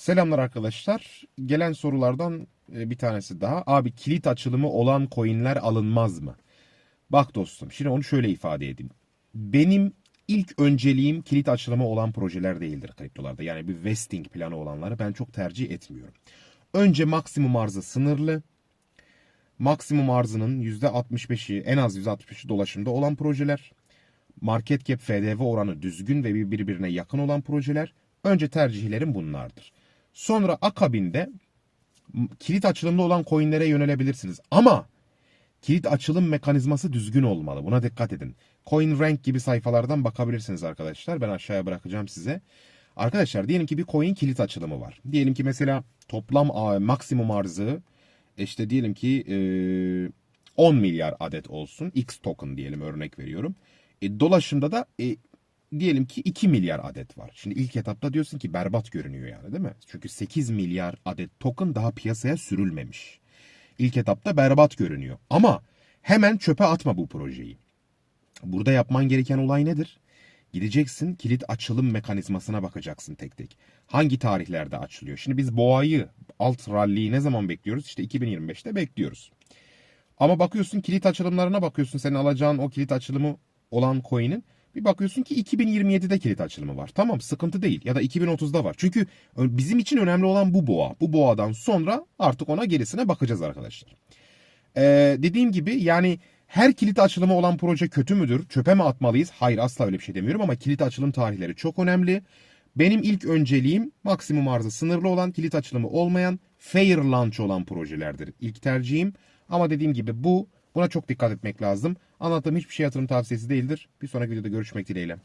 Selamlar arkadaşlar. Gelen sorulardan e, bir tanesi daha. Abi kilit açılımı olan coinler alınmaz mı? Bak dostum şimdi onu şöyle ifade edeyim. Benim ilk önceliğim kilit açılımı olan projeler değildir kriptolarda. Yani bir vesting planı olanları ben çok tercih etmiyorum. Önce maksimum arzı sınırlı. Maksimum arzının %65'i en az %65'i dolaşımda olan projeler. Market cap FDV oranı düzgün ve bir- birbirine yakın olan projeler. Önce tercihlerim bunlardır. Sonra akabinde kilit açılımlı olan coinlere yönelebilirsiniz. Ama kilit açılım mekanizması düzgün olmalı. Buna dikkat edin. CoinRank gibi sayfalardan bakabilirsiniz arkadaşlar. Ben aşağıya bırakacağım size. Arkadaşlar diyelim ki bir coin kilit açılımı var. Diyelim ki mesela toplam maksimum arzı işte diyelim ki e, 10 milyar adet olsun. X token diyelim örnek veriyorum. E, dolaşımda da e, diyelim ki 2 milyar adet var. Şimdi ilk etapta diyorsun ki berbat görünüyor yani değil mi? Çünkü 8 milyar adet token daha piyasaya sürülmemiş. İlk etapta berbat görünüyor. Ama hemen çöpe atma bu projeyi. Burada yapman gereken olay nedir? Gideceksin kilit açılım mekanizmasına bakacaksın tek tek. Hangi tarihlerde açılıyor? Şimdi biz boğayı, alt rally'yi ne zaman bekliyoruz? İşte 2025'te bekliyoruz. Ama bakıyorsun kilit açılımlarına bakıyorsun senin alacağın o kilit açılımı olan coin'in bir bakıyorsun ki 2027'de kilit açılımı var. Tamam sıkıntı değil ya da 2030'da var. Çünkü bizim için önemli olan bu boğa. Bu boğadan sonra artık ona gerisine bakacağız arkadaşlar. Ee, dediğim gibi yani her kilit açılımı olan proje kötü müdür? Çöpe mi atmalıyız? Hayır asla öyle bir şey demiyorum ama kilit açılım tarihleri çok önemli. Benim ilk önceliğim maksimum arzı sınırlı olan kilit açılımı olmayan fair launch olan projelerdir. İlk tercihim ama dediğim gibi bu buna çok dikkat etmek lazım. Anlattığım hiçbir şey yatırım tavsiyesi değildir. Bir sonraki videoda görüşmek dileğiyle.